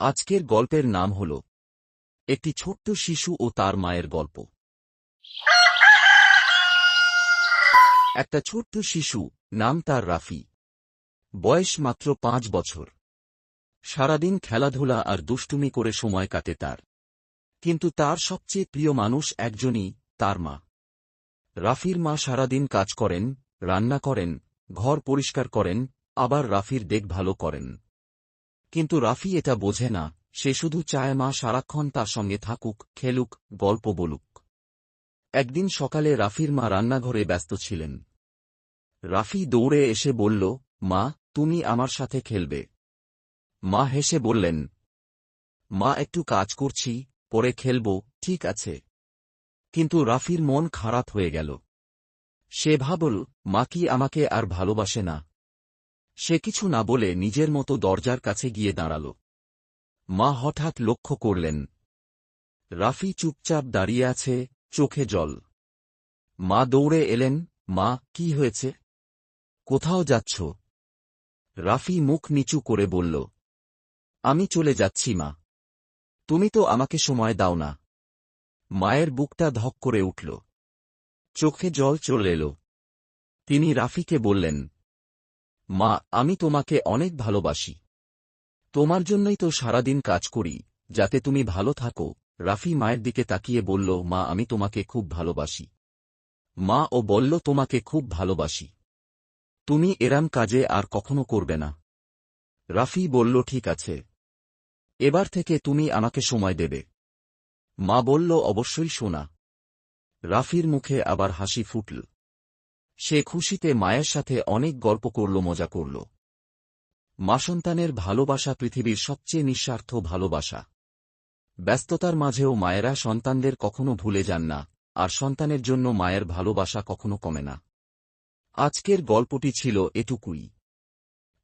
আজকের গল্পের নাম হল, একটি ছোট্ট শিশু ও তার মায়ের গল্প। একটা ছোট্ট শিশু, নাম তার রাফি। বয়স মাত্র পাঁচ বছর। সারাদিন খেলাধুলা আর দুষ্টুমি করে সময় কাটে তার। কিন্তু তার সবচেয়ে প্রিয় মানুষ একজনই তার মা। রাফির মা সারাদিন কাজ করেন, রান্না করেন, ঘর পরিষ্কার করেন, আবার রাফির দেখভালও করেন। কিন্তু রাফি এটা বোঝে না, সে শুধু চায় মা সারাক্ষণ তার সঙ্গে থাকুক, খেলুক, গল্প বলুক। একদিন সকালে রাফির মা রান্নাঘরে ব্যস্ত ছিলেন। রাফি দৌড়ে এসে বলল, মা, তুমি আমার সাথে খেলবে। মা হেসে বললেন, মা, একটু কাজ করছি, পরে খেলব, ঠিক আছে। কিন্তু রাফির মন খারাপ হয়ে গেল। সে ভাবল, মা কি আমাকে আর ভালোবাসে না? সে কিছু না বলে নিজের মতো দরজার কাছে গিয়ে দাঁড়াল। মা হঠাৎ লক্ষ্য করলেন, রাফি চুপচাপ দাঁড়িয়ে আছে, চোখে জল। মা দৌড়ে এলেন, মা, কি হয়েছে? কোথাও যাচ্ছ? রাফি মুখ নিচু করে বলল, আমি চলে যাচ্ছি, মা। তুমি তো আমাকে সময় দাও না। মায়ের বুকটা ধক করে উঠল। চোখে জল চলে এল। তিনি রাফিকে বললেন মা, আমি তোমাকে অনেক ভালোবাসি। তোমার জন্যই তো সারাদিন কাজ করি, যাতে তুমি ভালো থাকো। রাফি মায়ের দিকে তাকিয়ে বলল, মা, আমি তোমাকে খুব ভালোবাসি। মা ও বলল, তোমাকে খুব ভালোবাসি। তুমি এরাম কাজে আর কখনো করবে না। রাফি বলল, ঠিক আছে। এবার থেকে তুমি আমাকে সময় দেবে। মা বলল, অবশ্যই শোনা। রাফির মুখে আবার হাসি ফুটল। সে খুশিতে মায়ের সাথে অনেক গল্প করল, মজা করল। মা সন্তানের ভালোবাসা পৃথিবীর সবচেয়ে নিঃস্বার্থ ভালোবাসা। ব্যস্ততার মাঝেও মায়েরা সন্তানদের কখনো ভুলে যান না, আর সন্তানের জন্য মায়ের ভালোবাসা কখনো কমে না। আজকের গল্পটি ছিল এটুকুই।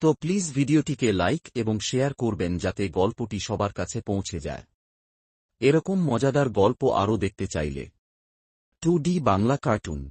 তো প্লিজ ভিডিওটিকে লাইক এবং শেয়ার করবেন যাতে গল্পটি সবার কাছে পৌঁছে যায়। এরকম মজাদার গল্প আরও দেখতে চাইলে। Two Bangla cartoon.